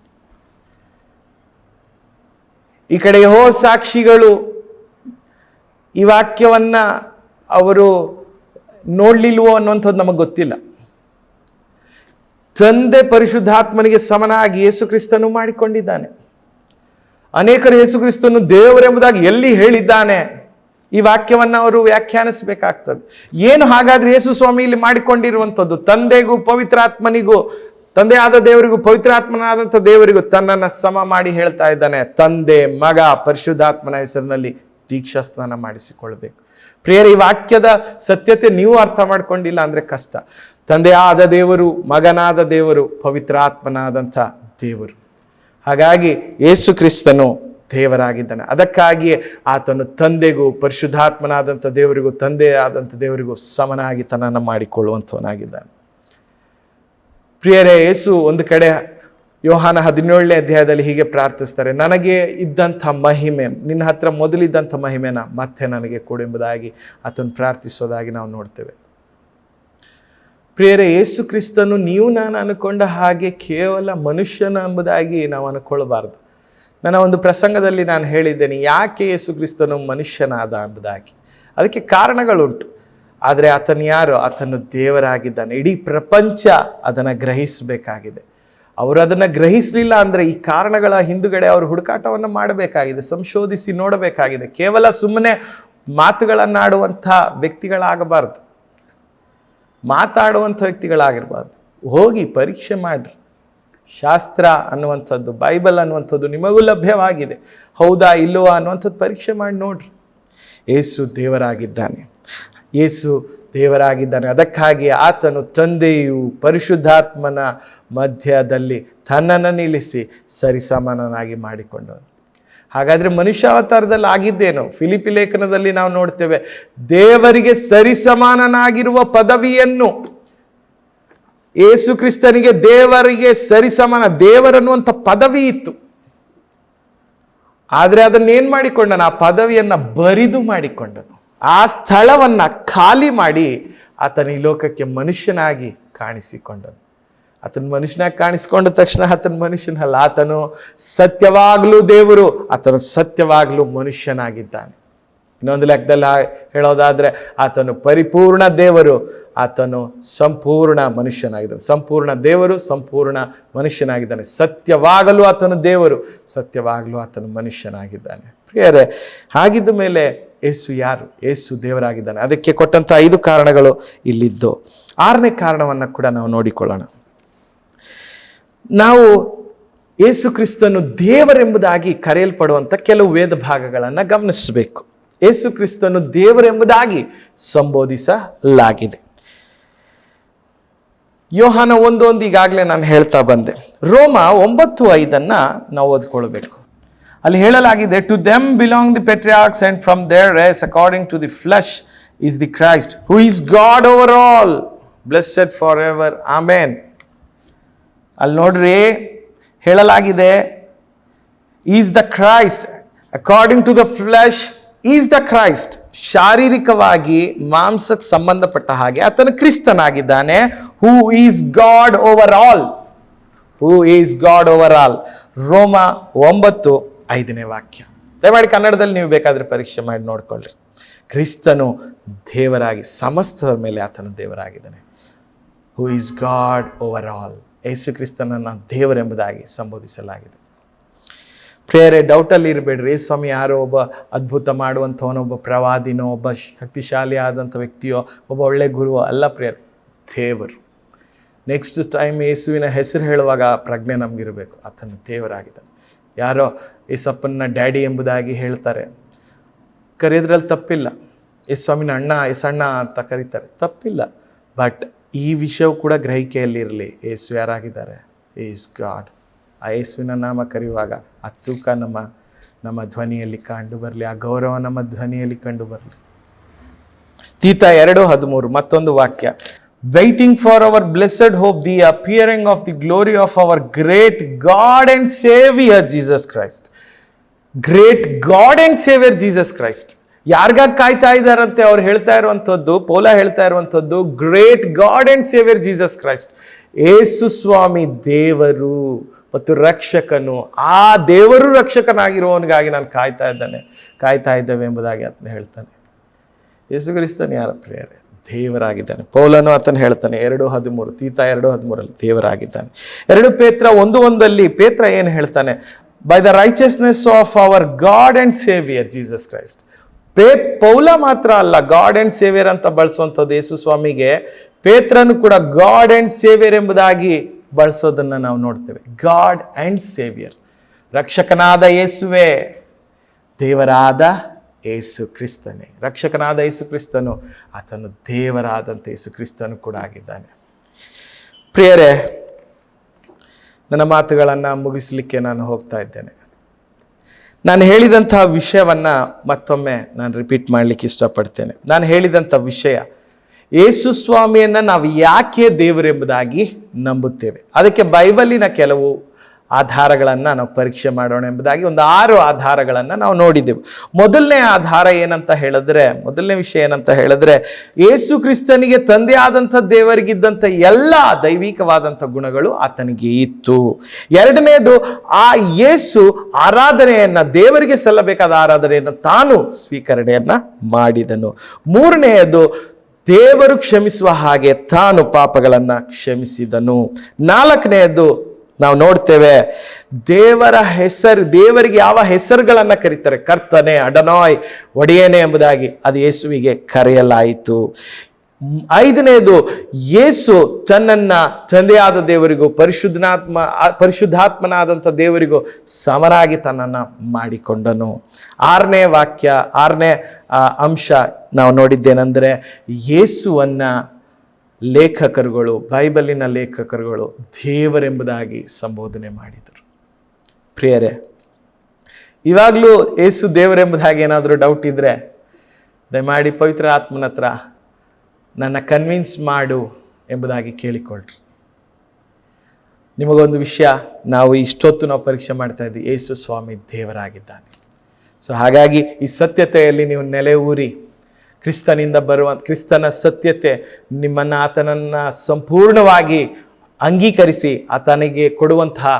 ಈ ಕಡೆ ಯಹೋ ಸಾಕ್ಷಿಗಳು ಈ ವಾಕ್ಯವನ್ನ ಅವರು ನೋಡ್ಲಿಲ್ವೋ ಅನ್ನುವಂಥದ್ದು ನಮಗೆ ಗೊತ್ತಿಲ್ಲ. ತಂದೆ ಪರಿಶುದ್ಧಾತ್ಮನಿಗೆ ಸಮನಾಗಿ ಯೇಸು ಕ್ರಿಸ್ತನು ಮಾಡಿಕೊಂಡಿದ್ದಾನೆ. ಅನೇಕರು ಯೇಸು ಕ್ರಿಸ್ತನು ದೇವರೆಂಬುದಾಗಿ ಎಲ್ಲಿ ಹೇಳಿದ್ದಾನೆ? ಈ ವಾಕ್ಯವನ್ನು ಅವರು ವ್ಯಾಖ್ಯಾನಿಸಬೇಕಾಗ್ತದೆ. ಏನು ಹಾಗಾದ್ರೆ ಯೇಸು ಸ್ವಾಮಿ ಇಲ್ಲಿ ಮಾಡಿಕೊಂಡಿರುವಂಥದ್ದು? ತಂದೆಗೂ ಪವಿತ್ರಾತ್ಮನಿಗೂ ತಂದೆಯಾದ ದೇವರಿಗೂ ಪವಿತ್ರಾತ್ಮನಾದಂಥ ದೇವರಿಗೂ ತನ್ನನ್ನು ಸಮ ಮಾಡಿ ಹೇಳ್ತಾ ಇದ್ದಾನೆ, ತಂದೆ, ಮಗ, ಪರಿಶುದ್ಧಾತ್ಮನ ಹೆಸರಿನಲ್ಲಿ ದೀಕ್ಷಾ ಸ್ನಾನ ಮಾಡಿಸಿಕೊಳ್ಬೇಕು ಪ್ರಿಯರ, ಈ ವಾಕ್ಯದ ಸತ್ಯತೆ ನೀವು ಅರ್ಥ ಮಾಡ್ಕೊಂಡಿಲ್ಲ ಅಂದರೆ ಕಷ್ಟ. ತಂದೆಯಾದ ದೇವರು, ಮಗನಾದ ದೇವರು ಪವಿತ್ರಾತ್ಮನಾದಂಥ ದೇವರು. ಹಾಗಾಗಿ ಯೇಸು ಕ್ರಿಸ್ತನು ದೇವರಾಗಿದ್ದಾನೆ. ಅದಕ್ಕಾಗಿಯೇ ಆತನು ತಂದೆಗೂ ಪರಿಶುದ್ಧಾತ್ಮನಾದಂಥ ದೇವರಿಗೂ ತಂದೆಯಾದಂಥ ದೇವರಿಗೂ ಸಮನಾಗಿ ತನ್ನನ್ನು ಮಾಡಿಕೊಳ್ಳುವಂಥವನಾಗಿದ್ದಾನೆ. ಪ್ರಿಯರೇ, ಯೇಸು ಒಂದು ಕಡೆ ಯೋಹಾನ ಹದಿನೇಳನೇ ಅಧ್ಯಾಯದಲ್ಲಿ ಹೀಗೆ ಪ್ರಾರ್ಥಿಸ್ತಾರೆ, ನನಗೆ ಇದ್ದಂಥ ಮಹಿಮೆ, ನಿನ್ನ ಹತ್ರ ಮೊದಲಿದ್ದಂಥ ಮಹಿಮೆನ ಮತ್ತೆ ನನಗೆ ಕೊಡು ಎಂಬುದಾಗಿ ಆತನು ಪ್ರಾರ್ಥಿಸೋದಾಗಿ ನಾವು ನೋಡ್ತೇವೆ. ಪ್ರಿಯರೇ, ಯೇಸು ಕ್ರಿಸ್ತನು ನೀವು ನಾನು ಅನ್ಕೊಂಡ ಹಾಗೆ ಕೇವಲ ಮನುಷ್ಯನ ಎಂಬುದಾಗಿ ನಾವು ಅನ್ಕೊಳ್ಬಾರ್ದು. ನನ್ನ ಒಂದು ಪ್ರಸಂಗದಲ್ಲಿ ನಾನು ಹೇಳಿದ್ದೇನೆ, ಯಾಕೆ ಯೇಸು ಕ್ರಿಸ್ತನು ಮನುಷ್ಯನಾದ ಎಂಬುದಾಗಿ. ಅದಕ್ಕೆ ಕಾರಣಗಳುಂಟು. ಆದರೆ ಆತನು ಯಾರು? ಆತನು ದೇವರಾಗಿದ್ದಾನೆ. ಇಡೀ ಪ್ರಪಂಚ ಅದನ್ನು ಗ್ರಹಿಸಬೇಕಾಗಿದೆ. ಅವರು ಅದನ್ನು ಗ್ರಹಿಸಲಿಲ್ಲ ಅಂದರೆ ಈ ಕಾರಣಗಳ ಹಿಂದುಗಡೆ ಅವರು ಹುಡುಕಾಟವನ್ನು ಮಾಡಬೇಕಾಗಿದೆ, ಸಂಶೋಧಿಸಿ ನೋಡಬೇಕಾಗಿದೆ. ಕೇವಲ ಸುಮ್ಮನೆ ಮಾತುಗಳನ್ನಾಡುವಂಥ ವ್ಯಕ್ತಿಗಳಾಗಬಾರ್ದು. ಮಾತಾಡುವಂಥ ವ್ಯಕ್ತಿಗಳಾಗಿರಬಾರ್ದು. ಹೋಗಿ ಪರೀಕ್ಷೆ ಮಾಡಿರಿ. ಶಾಸ್ತ್ರ ಅನ್ನುವಂಥದ್ದು, ಬೈಬಲ್ ಅನ್ನುವಂಥದ್ದು ನಿಮಗೂ ಲಭ್ಯವಾಗಿದೆ. ಹೌದಾ ಇಲ್ಲವಾ ಅನ್ನುವಂಥದ್ದು ಪರೀಕ್ಷೆ ಮಾಡಿ ನೋಡ್ರಿ. ಏಸು ದೇವರಾಗಿದ್ದಾನೆ. ಏಸು ದೇವರಾಗಿದ್ದಾನೆ. ಅದಕ್ಕಾಗಿ ಆತನು ತಂದೆಯು ಪರಿಶುದ್ಧಾತ್ಮನ ಮಧ್ಯದಲ್ಲಿ ತನ್ನನ್ನು ನಿಲ್ಲಿಸಿ ಸರಿಸಮಾನನಾಗಿ ಮಾಡಿಕೊಂಡವನು. ಹಾಗಾದ್ರೆ ಮನುಷ್ಯಾವತಾರದಲ್ಲಿ ಆಗಿದ್ದೇನು? ಫಿಲಿಪಿ ಲೇಖನದಲ್ಲಿ ನಾವು ನೋಡ್ತೇವೆ, ದೇವರಿಗೆ ಸರಿಸಮಾನನಾಗಿರುವ ಪದವಿಯನ್ನು ಯೇಸು ಕ್ರಿಸ್ತನಿಗೆ ದೇವರಿಗೆ ಸರಿಸಮಾನ ದೇವರನ್ನುವಂಥ ಪದವಿ ಇತ್ತು. ಆದರೆ ಅದನ್ನೇನು ಮಾಡಿಕೊಂಡನು? ಆ ಪದವಿಯನ್ನು ಬರಿದು ಮಾಡಿಕೊಂಡನು. ಆ ಸ್ಥಳವನ್ನು ಖಾಲಿ ಮಾಡಿ ಆತನ ಈ ಲೋಕಕ್ಕೆ ಮನುಷ್ಯನಾಗಿ ಕಾಣಿಸಿಕೊಂಡನು. ಆತನ ಮನುಷ್ಯನಾಗಿ ಕಾಣಿಸ್ಕೊಂಡ ತಕ್ಷಣ ಆತನ ಮನುಷ್ಯನಲ್ಲ, ಆತನು ಸತ್ಯವಾಗಲೂ ದೇವರು, ಆತನು ಸತ್ಯವಾಗಲೂ ಮನುಷ್ಯನಾಗಿದ್ದಾನೆ. ಇನ್ನೊಂದು ಲೆಕ್ಕದಲ್ಲಿ ಹೇಳೋದಾದರೆ ಆತನು ಪರಿಪೂರ್ಣ ದೇವರು, ಆತನು ಸಂಪೂರ್ಣ ಮನುಷ್ಯನಾಗಿದ್ದಾನೆ. ಸಂಪೂರ್ಣ ದೇವರು, ಸಂಪೂರ್ಣ ಮನುಷ್ಯನಾಗಿದ್ದಾನೆ. ಸತ್ಯವಾಗಲು ಆತನು ದೇವರು, ಸತ್ಯವಾಗಲು ಆತನು ಮನುಷ್ಯನಾಗಿದ್ದಾನೆ. ಪ್ರಿಯರೇ, ಹಾಗಿದ್ದ ಮೇಲೆ ಏಸು ಯಾರು? ಏಸು ದೇವರಾಗಿದ್ದಾನೆ. ಅದಕ್ಕೆ ಕೊಟ್ಟಂಥ ಐದು ಕಾರಣಗಳು ಇಲ್ಲಿದ್ದು. ಆರನೇ ಕಾರಣವನ್ನು ಕೂಡ ನಾವು ನೋಡಿಕೊಳ್ಳೋಣ. ನಾವು ಏಸು ಕ್ರಿಸ್ತನು ದೇವರೆಂಬುದಾಗಿ ಕರೆಯಲ್ಪಡುವಂಥ ಕೆಲವು ವೇದ ಭಾಗಗಳನ್ನು ಗಮನಿಸಬೇಕು. ಯೇಸು ಕ್ರಿಸ್ತನು ದೇವರೆಂಬುದಾಗಿ ಸಂಬೋಧಿಸಲಾಗಿದೆ. ಯೋಹಾನ ಒಂದೊಂದು ಈಗಾಗಲೇ ನಾನು ಹೇಳ್ತಾ ಬಂದೆ. ರೋಮ ಒಂಬತ್ತು ಐದನ್ನು ನಾವು ಓದ್ಕೊಳ್ಬೇಕು. ಅಲ್ಲಿ ಹೇಳಲಾಗಿದೆ to them belong the patriarchs and from their race according to the flesh is the Christ who is God over all blessed for ever amen ಅಲ್ಲಿ ನೋಡ್ರಿ, ಹೇಳಲಾಗಿದೆ is the Christ according to the flesh is the Christ ಶಾರೀರಿಕವಾಗಿ ಮಾಂಸಕ್ಕೆ ಸಂಬಂಧಪಟ್ಟ ಹಾಗೆ ಆತನು ಕ್ರಿಸ್ತನಾಗಿದ್ದಾನೆ. Who is God over all who is God over all ರೋಮ ಒಂಬತ್ತು ಐದನೇ ವಾಕ್ಯ. ದಯಮಾಡಿ ಕನ್ನಡದಲ್ಲಿ ನೀವು ಬೇಕಾದರೆ ಪರೀಕ್ಷೆ ಮಾಡಿ ನೋಡ್ಕೊಳ್ಳ್ರಿ ಕ್ರಿಸ್ತನು ದೇವರಾಗಿ, ಸಮಸ್ತದ ಮೇಲೆ ಆತನ ದೇವರಾಗಿದ್ದಾನೆ. Who is God over all Yesu ಕ್ರಿಸ್ತನನ್ನು ದೇವರೆಂಬುದಾಗಿ ಸಂಬೋಧಿಸಲಾಗಿದೆ. ಪ್ರೇಯರೇ ಡೌಟಲ್ಲಿ ಇರಬೇಡ್ರಿ. ಸ್ವಾಮಿ, ಯಾರೋ ಒಬ್ಬ ಅದ್ಭುತ ಮಾಡುವಂಥವನೋ, ಒಬ್ಬ ಪ್ರವಾದಿನೋ, ಒಬ್ಬ ಶಕ್ತಿಶಾಲಿ ಆದಂಥ ವ್ಯಕ್ತಿಯೋ, ಒಬ್ಬ ಒಳ್ಳೆ ಗುರುವೋ, ಅಲ್ಲ ಪ್ರೇಯರ್ ದೇವರು. ನೆಕ್ಸ್ಟ್ ಟೈಮ್ ಯೇಸುವಿನ ಹೆಸರು ಹೇಳುವಾಗ ಆ ಪ್ರಜ್ಞೆ ನಮಗಿರಬೇಕು. ಆತನು ದೇವರಾಗಿದ್ದಾನೆ. ಯಾರೋ ಏಸಪ್ಪನ ಡ್ಯಾಡಿ ಎಂಬುದಾಗಿ ಹೇಳ್ತಾರೆ. ಕರೆಯೋದ್ರಲ್ಲಿ ತಪ್ಪಿಲ್ಲ. ಸ್ವಾಮಿನ ಅಣ್ಣ ಎಸ್ ಅಣ್ಣ ಅಂತ ಕರೀತಾರೆ. ತಪ್ಪಿಲ್ಲ. ಬಟ್ ಈ ವಿಷಯವು ಕೂಡ ಗ್ರಹಿಕೆಯಲ್ಲಿರಲಿ. ಏಸು ಯಾರಾಗಿದ್ದಾರೆ? ಈಸ್ ಗಾಡ್ ಆ ಯೇಸುವಿನ ನಾಮ ಕರೆಯುವಾಗ ಆ ತೂಕ ನಮ್ಮ ನಮ್ಮ ಧ್ವನಿಯಲ್ಲಿ ಕಂಡು ಬರಲಿ, ಆ ಗೌರವ ನಮ್ಮ ಧ್ವನಿಯಲ್ಲಿ ಕಂಡು ಬರಲಿ. ತೀತ ಎರಡು ಹದಿಮೂರು, ಮತ್ತೊಂದು ವಾಕ್ಯ. Waiting for our blessed hope the appearing of the glory of our great God and Saviour Jesus Christ great God and Saviour Jesus Christ ಯಾರಿಗಾಗಿ ಕಾಯ್ತಾ ಇದ್ದಾರಂತೆ ಅವ್ರು ಹೇಳ್ತಾ ಇರುವಂಥದ್ದು, ಪೋಲ ಹೇಳ್ತಾ ಇರುವಂಥದ್ದು great God and Saviour Jesus Christ Yesu Swami ದೇವರು. ಮತ್ತು ರಕ್ಷಕನು, ಆ ದೇವರು ರಕ್ಷಕನಾಗಿರುವವನಿಗಾಗಿ ನಾನು ಕಾಯ್ತಾ ಇದ್ದಾನೆ. ಕಾಯ್ತಾ ಇದ್ದೇವೆ ಎಂಬುದಾಗಿ ಆತನ ಹೇಳ್ತಾನೆ. ಯೇಸು ಕ್ರಿಸ್ತನು ಯಾರ ಪ್ರೇಯರೆ? ದೇವರಾಗಿದ್ದಾನೆ. ಪೌಲನು ಆತನು ಹೇಳ್ತಾನೆ, ಎರಡು ಹದಿಮೂರು, ತೀತ ಎರಡು ಹದಿಮೂರಲ್ಲಿ ದೇವರಾಗಿದ್ದಾನೆ. ಎರಡು ಪೇತ್ರ ಒಂದು ಒಂದಲ್ಲಿ ಪೇತ್ರ ಏನು ಹೇಳ್ತಾನೆ? By the righteousness of our God and Saviour Jesus Christ pay, ಪೌಲ ಮಾತ್ರ ಅಲ್ಲ ಗಾಡ್ ಆ್ಯಂಡ್ ಸೇವಿಯರ್ ಅಂತ ಬಳಸುವಂಥದ್ದು ಯೇಸು ಸ್ವಾಮಿಗೆ. ಪೇತ್ರನು ಕೂಡ ಗಾಡ್ ಆ್ಯಂಡ್ ಸೇವಿಯರ್ ಎಂಬುದಾಗಿ ಬಳಸೋದನ್ನು ನಾವು ನೋಡ್ತೇವೆ. ಗಾಡ್ ಆ್ಯಂಡ್ ಸೇವಿಯರ್, ರಕ್ಷಕನಾದ ಯೇಸುವೆ, ದೇವರಾದ ಏಸು ಕ್ರಿಸ್ತನೇ. ರಕ್ಷಕನಾದ ಯೇಸು ಕ್ರಿಸ್ತನು ಆತನು ದೇವರಾದಂಥ ಯೇಸು ಕ್ರಿಸ್ತನು ಕೂಡ ಆಗಿದ್ದಾನೆ. ಪ್ರಿಯರೇ, ನನ್ನ ಮಾತುಗಳನ್ನು ಮುಗಿಸಲಿಕ್ಕೆ ನಾನು ಹೋಗ್ತಾ ಇದ್ದೇನೆ. ನಾನು ಹೇಳಿದಂಥ ವಿಷಯವನ್ನು ಮತ್ತೊಮ್ಮೆ ನಾನು ರಿಪೀಟ್ ಮಾಡಲಿಕ್ಕೆ ಇಷ್ಟಪಡ್ತೇನೆ. ನಾನು ಹೇಳಿದಂಥ ವಿಷಯ ಯೇಸು ಸ್ವಾಮಿಯನ್ನು ನಾವು ಯಾಕೆ ದೇವರೆಂಬುದಾಗಿ ನಂಬುತ್ತೇವೆ. ಅದಕ್ಕೆ ಬೈಬಲಿನ ಕೆಲವು ಆಧಾರಗಳನ್ನು ನಾವು ಪರೀಕ್ಷೆ ಮಾಡೋಣ ಎಂಬುದಾಗಿ ಒಂದು ಆರು ಆಧಾರಗಳನ್ನು ನಾವು ನೋಡಿದ್ದೆವು ಮೊದಲನೇ ಆಧಾರ ಏನಂತ ಹೇಳಿದ್ರೆ, ಮೊದಲನೇ ವಿಷಯ ಏನಂತ ಹೇಳಿದ್ರೆ ಯೇಸು ಕ್ರಿಸ್ತನಿಗೆ ತಂದೆ ಆದಂಥ ದೇವರಿಗಿದ್ದಂಥ ಎಲ್ಲ ದೈವಿಕವಾದಂಥ ಗುಣಗಳು ಆತನಿಗೆ ಇತ್ತು. ಎರಡನೇದು, ಆ ಯೇಸು ಆರಾಧನೆಯನ್ನು, ದೇವರಿಗೆ ಸಲ್ಲಬೇಕಾದ ಆರಾಧನೆಯನ್ನು ತಾನು ಸ್ವೀಕರಣೆಯನ್ನು ಮಾಡಿದನು. ಮೂರನೆಯದು ದೇವರು ಕ್ಷಮಿಸುವ ಹಾಗೆ ತಾನು ಪಾಪಗಳನ್ನು ಕ್ಷಮಿಸಿದನು. ನಾಲ್ಕನೆಯದು ನಾವು ನೋಡ್ತೇವೆ, ದೇವರ ಹೆಸರು, ದೇವರಿಗೆ ಯಾವ ಹೆಸರುಗಳನ್ನು ಕರೀತಾರೆ? ಕರ್ತನೆ, ಅಡನಾಯ್, ಒಡೆಯನೆ ಎಂಬುದಾಗಿ ಅದು ಯೇಸುವಿಗೆ ಕರೆಯಲಾಯಿತು. ಐದನೇದು, ಯೇಸು ತನ್ನನ್ನ ತಂದೆಯಾದ ದೇವರಿಗೂ, ಪರಿಶುದ್ಧಾತ್ಮ ಪರಿಶುದ್ಧಾತ್ಮನಾದಂಥ ದೇವರಿಗೂ ಸಮನಾಗಿ ತನ್ನನ್ನು ಮಾಡಿಕೊಂಡನು. ಆರನೇ ವಾಕ್ಯ, ಆರನೇ ಅಂಶ ನಾವು ನೋಡಿದ್ದೇನೆಂದರೆ, ಯೇಸುವನ್ನ ಲೇಖಕರುಗಳು, ಬೈಬಲಿನ ಲೇಖಕರುಗಳು ದೇವರೆಂಬುದಾಗಿ ಸಂಬೋಧನೆ ಮಾಡಿದರು. ಪ್ರಿಯರೇ, ಇವಾಗಲೂ ಯೇಸು ದೇವರೆಂಬುದಾಗಿ ಏನಾದರೂ ಡೌಟ್ ಇದ್ದರೆ ದಯಮಾಡಿ ಪವಿತ್ರ ಆತ್ಮನ ಹತ್ರ ನನ್ನ ಕನ್ವಿನ್ಸ್ ಮಾಡು ಎಂಬುದಾಗಿ ಕೇಳಿಕೊಳ್ಳ್ರಿ ನಿಮಗೊಂದು ವಿಷಯ, ನಾವು ಇಷ್ಟೊತ್ತು ನಾವು ಪರೀಕ್ಷೆ ಮಾಡ್ತಾ ಇದ್ದೀವಿ ಯೇಸು ಸ್ವಾಮಿ ದೇವರಾಗಿದ್ದಾನೆ. ಸೊ ಹಾಗಾಗಿ ಈ ಸತ್ಯತೆಯಲ್ಲಿ ನೀವು ನೆಲೆ ಊರಿ, ಕ್ರಿಸ್ತನಿಂದ ಬರುವ, ಕ್ರಿಸ್ತನ ಸತ್ಯತೆ ನಿಮ್ಮನ್ನು ಆತನನ್ನು ಸಂಪೂರ್ಣವಾಗಿ ಅಂಗೀಕರಿಸಿ, ಆತನಿಗೆ ಕೊಡುವಂತಹ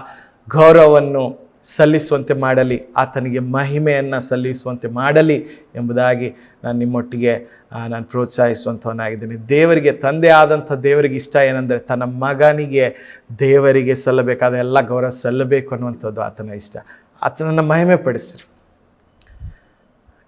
ಗೌರವವನ್ನು ಸಲ್ಲಿಸುವಂತೆ ಮಾಡಲಿ, ಆತನಿಗೆ ಮಹಿಮೆಯನ್ನು ಸಲ್ಲಿಸುವಂತೆ ಮಾಡಲಿ ಎಂಬುದಾಗಿ ನಾನು ನಿಮ್ಮೊಟ್ಟಿಗೆ ನಾನು ಪ್ರೋತ್ಸಾಹಿಸುವಂಥವನಾಗಿದ್ದೀನಿ. ದೇವರಿಗೆ, ತಂದೆ ಆದಂಥ ದೇವರಿಗೆ ಇಷ್ಟ ಏನಂದರೆ ತನ್ನ ಮಗನಿಗೆ ದೇವರಿಗೆ ಸಲ್ಲಬೇಕಾದ ಎಲ್ಲ ಗೌರವ ಸಲ್ಲಬೇಕು ಅನ್ನುವಂಥದ್ದು ಆತನ ಇಷ್ಟ. ಆತನನ್ನು ಮಹಿಮೆ ಪಡಿಸ್ರಿ.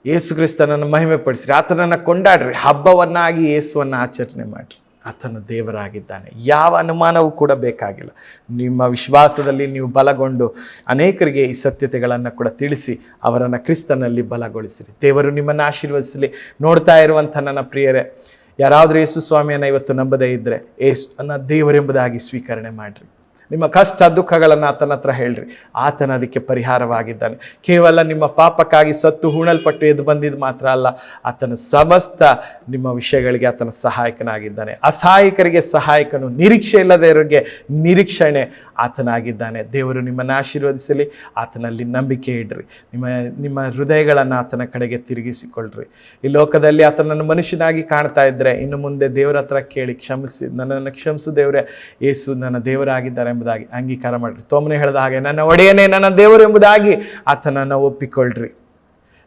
ಯೇಸು ಕ್ರಿಸ್ತನನ್ನು ಮಹಿಮೆ ಪಡಿಸ್ರಿ. ಆತನನ್ನು ಕೊಂಡಾಡ್ರಿ. ಹಬ್ಬವನ್ನಾಗಿ ಯೇಸುವನ್ನು ಆಚರಣೆ ಮಾಡಿರಿ. ಆತನು ದೇವರಾಗಿದ್ದಾನೆ. ಯಾವ ಅನುಮಾನವೂ ಕೂಡ ಬೇಕಾಗಿಲ್ಲ. ನಿಮ್ಮ ವಿಶ್ವಾಸದಲ್ಲಿ ನೀವು ಬಲಗೊಂಡು ಅನೇಕರಿಗೆ ಈ ಸತ್ಯತೆಗಳನ್ನು ಕೂಡ ತಿಳಿಸಿ ಅವರನ್ನು ಕ್ರಿಸ್ತನಲ್ಲಿ ಬಲಗೊಳಿಸಿರಿ. ದೇವರು ನಿಮ್ಮನ್ನು ಆಶೀರ್ವದಿಸಲಿ. ನೋಡ್ತಾ ಇರುವಂಥ ನನ್ನ ಪ್ರಿಯರೇ, ಯಾರಾದರೂ ಯೇಸು ಸ್ವಾಮಿಯನ್ನು ಇವತ್ತು ನಂಬದೇ ಇದ್ದರೆ ಏಸು ಅನ್ನ ದೇವರೆಂಬುದಾಗಿ ಸ್ವೀಕರಣೆ ಮಾಡಿರಿ. ನಿಮ್ಮ ಕಷ್ಟ ದುಃಖಗಳನ್ನು ಆತನ ಹತ್ರ ಹೇಳ್ರಿ. ಆತನ ಅದಕ್ಕೆ ಪರಿಹಾರವಾಗಿದ್ದಾನೆ. ಕೇವಲ ನಿಮ್ಮ ಪಾಪಕ್ಕಾಗಿ ಸತ್ತು ಹೂಣಲ್ಪಟ್ಟು ಎದ್ದು ಬಂದಿದ್ದು ಮಾತ್ರ ಅಲ್ಲ, ಆತನ ಸಮಸ್ತ ನಿಮ್ಮ ವಿಷಯಗಳಿಗೆ ಆತನ ಸಹಾಯಕನಾಗಿದ್ದಾನೆ. ಅಸಹಾಯಕರಿಗೆ ಸಹಾಯಕನು, ನಿರೀಕ್ಷೆ ಇಲ್ಲದವರಿಗೆ ನಿರೀಕ್ಷಣೆ ಆತನಾಗಿದ್ದಾನೆ. ದೇವರು ನಿಮ್ಮನ್ನು ಆಶೀರ್ವದಿಸಲಿ, ಆತನಲ್ಲಿ ನಂಬಿಕೆ ಇಡ್ರಿ. ನಿಮ್ಮ ನಿಮ್ಮ ಹೃದಯಗಳನ್ನು ಆತನ ಕಡೆಗೆ ತಿರುಗಿಸಿಕೊಳ್ಳ್ರಿ ಈ ಲೋಕದಲ್ಲಿ ಆತನನ್ನು ಮನುಷ್ಯನಾಗಿ ಕಾಣ್ತಾ ಇದ್ದರೆ ಇನ್ನು ಮುಂದೆ ದೇವರ ಹತ್ರ ಕೇಳಿ ಕ್ಷಮಿಸಿ, ನನ್ನನ್ನು ಕ್ಷಮಿಸು ದೇವರೇ. ಯೇಸು ನನ್ನ ದೇವರಾಗಿದ್ದಾರೆ ಎಂಬುದಾಗಿ ಅಂಗೀಕಾರ ಮಾಡಿರಿ. ತೋಮನೆ ಹೇಳಿದ ಹಾಗೆ ನನ್ನ ಒಡೆಯನೇ ನನ್ನ ದೇವರು ಎಂಬುದಾಗಿ ಆತನನ್ನು ಒಪ್ಪಿಕೊಳ್ಳ್ರಿ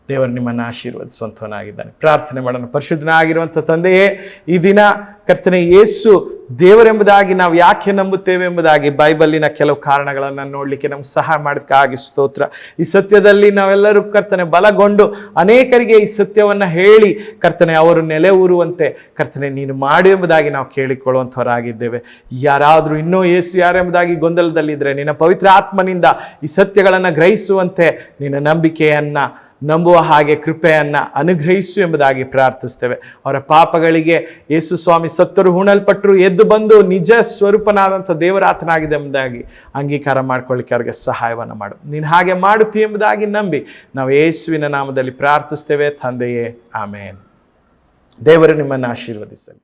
ದೇವರು ನಿಮ್ಮನ್ನು ಆಶೀರ್ವದಿಸುವಂಥವನಾಗಿದ್ದಾನೆ. ಪ್ರಾರ್ಥನೆ ಮಾಡೋಣ. ಪರಿಶುದ್ಧನಾಗಿರುವಂಥ ತಂದೆಯೇ, ಈ ದಿನ ಕರ್ತನೆ ಯೇಸು ದೇವರೆಂಬುದಾಗಿ ನಾವು ಯಾಕೆ ನಂಬುತ್ತೇವೆ ಎಂಬುದಾಗಿ ಬೈಬಲ್ಲಿನ ಕೆಲವು ಕಾರಣಗಳನ್ನು ನೋಡಲಿಕ್ಕೆ ನಮ್ಗೆ ಸಹಾಯ ಮಾಡೋದಕ್ಕಾಗಿ ಸ್ತೋತ್ರ. ಈ ಸತ್ಯದಲ್ಲಿ ನಾವೆಲ್ಲರೂ ಕರ್ತನೆ ಬಲಗೊಂಡು ಅನೇಕರಿಗೆ ಈ ಸತ್ಯವನ್ನು ಹೇಳಿ ಕರ್ತನೆ ಅವರು ನೆಲೆ ಊರುವಂತೆ ಕರ್ತನೆ ನೀನು ಮಾಡು ಎಂಬುದಾಗಿ ನಾವು ಕೇಳಿಕೊಳ್ಳುವಂಥವರಾಗಿದ್ದೇವೆ. ಯಾರಾದರೂ ಇನ್ನೂ ಯೇಸು ಯಾರೆಂಬುದಾಗಿ ಗೊಂದಲದಲ್ಲಿದ್ದರೆ ನಿನ್ನ ಪವಿತ್ರ ಆತ್ಮನಿಂದ ಈ ಸತ್ಯಗಳನ್ನು ಗ್ರಹಿಸುವಂತೆ ನಿನ್ನ ನಂಬಿಕೆಯನ್ನು ನಂಬುವ ಹಾಗೆ ಕೃಪೆಯನ್ನು ಅನುಗ್ರಹಿಸು ಎಂಬುದಾಗಿ ಪ್ರಾರ್ಥಿಸ್ತೇವೆ. ಅವರ ಪಾಪಗಳಿಗೆ ಯೇಸು ಸ್ವಾಮಿ ಸತ್ತರು, ಹೂಣಲ್ಪಟ್ಟರು, ಎದ್ದು ಬಂದು ನಿಜ ಸ್ವರೂಪನಾದಂಥ ದೇವರಾತನಾಗಿದೆ ಎಂಬುದಾಗಿ ಅಂಗೀಕಾರ ಮಾಡ್ಕೊಳ್ಳಿಕ್ಕೆ ಅವರಿಗೆ ಸಹಾಯವನ್ನು ಮಾಡು. ನೀನು ಹಾಗೆ ಮಾಡುತ್ತೀ ಎಂಬುದಾಗಿ ನಂಬಿ ನಾವು ಯೇಸುವಿನ ನಾಮದಲ್ಲಿ ಪ್ರಾರ್ಥಿಸ್ತೇವೆ. ತಂದೆಯೇ, ಆಮೇನ್. ದೇವರು ನಿಮ್ಮನ್ನು ಆಶೀರ್ವದಿಸಲಿ.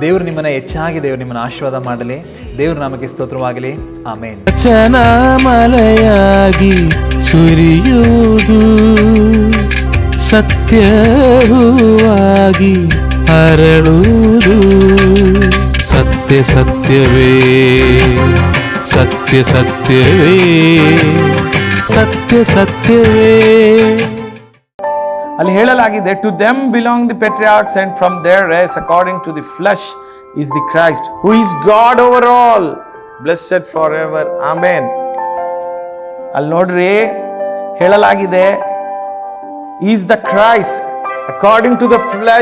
ದೇವರು ನಿಮ್ಮನ್ನ ಹೆಚ್ಚಾಗಿ ದೇವರು ನಿಮ್ಮನ್ನು ಆಶೀರ್ವಾದ ಮಾಡಲಿ. ದೇವರು ನಮಗೆ ಸ್ತೋತ್ರವಾಗಲಿ. ಆಮೇನ್. ಮಲೆಯಾಗಿ ಸುರಿಯುವುದು ಸತ್ಯವಾಗಿ ಹರಳುವುದು ಸತ್ಯ ಸತ್ಯವೇ ಸತ್ಯ ಸತ್ಯವೇ ಸತ್ಯ ಸತ್ಯವೇ. ಅಲ್ಲಿ ಹೇಳಲಾಗಿದೆ to them belong the patriarchs and from their race according to the flesh is the Christ who is God over all blessed for ever amen ಅಲ್ಲಿ ನೋಡ್ರಿ, ಹೇಳಲಾಗಿದೆ is the Christ according to the flesh